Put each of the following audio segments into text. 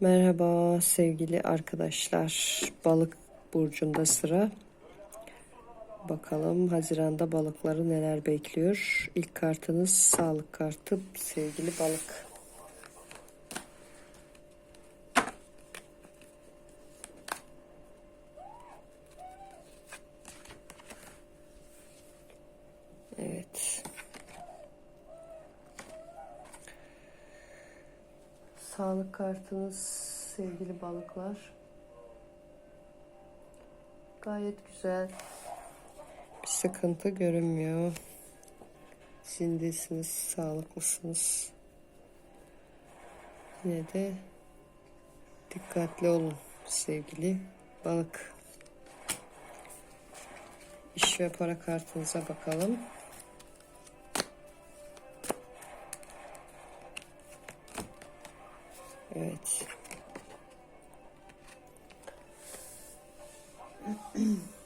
Merhaba sevgili arkadaşlar. Balık burcunda sıra. Bakalım Haziran'da balıkları neler bekliyor. İlk kartınız sağlık kartı sevgili balık. Evet. Sağlık kartınız sevgili balıklar. Gayet güzel. Bir sıkıntı görünmüyor. Zindesiniz, sağlıklısınız. Yine de dikkatli olun sevgili balık. İş ve para kartınıza bakalım. Evet.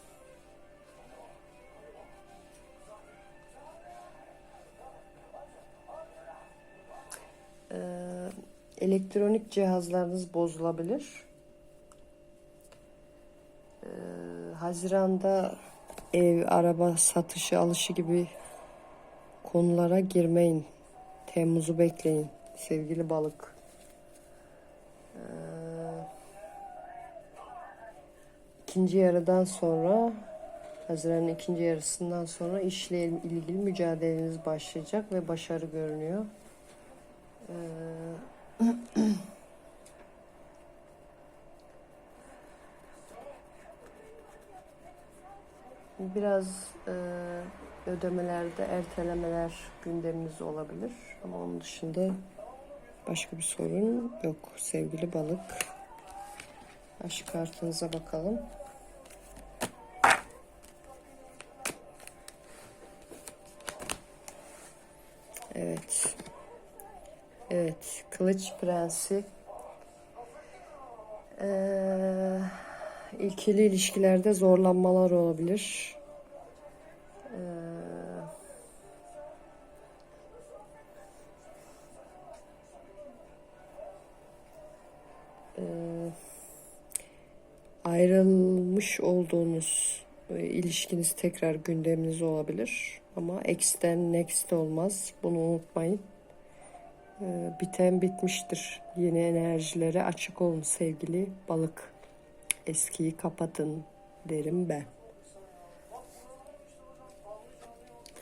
Ee, elektronik cihazlarınız bozulabilir. Ee, Haziran'da ev, araba satışı, alışı gibi konulara girmeyin. Temmuz'u bekleyin sevgili balık. Ee, ikinci yarıdan sonra Haziran'ın ikinci yarısından sonra işle ilgili mücadeleniz başlayacak ve başarı görünüyor. Ee, Biraz e, ödemelerde ertelemeler gündemimiz olabilir ama onun dışında başka bir sorun yok sevgili balık. Aşk kartınıza bakalım. Evet. Evet. Kılıç Prensi. Ee, ilkili ilişkilerde zorlanmalar olabilir. Ayrılmış olduğunuz e, ilişkiniz tekrar gündeminiz olabilir. Ama X'ten next olmaz. Bunu unutmayın. Ee, biten bitmiştir. Yeni enerjilere açık olun sevgili balık. Eskiyi kapatın derim ben.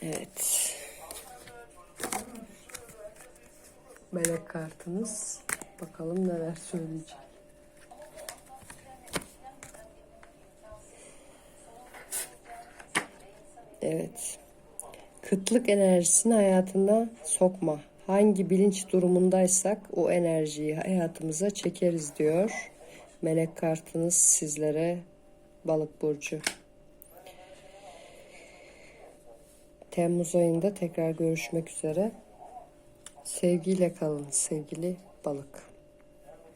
Evet. Melek kartınız. Bakalım neler söyleyecek. Evet. Kıtlık enerjisini hayatına sokma. Hangi bilinç durumundaysak o enerjiyi hayatımıza çekeriz diyor. Melek kartınız sizlere balık burcu. Temmuz ayında tekrar görüşmek üzere. Sevgiyle kalın sevgili balık.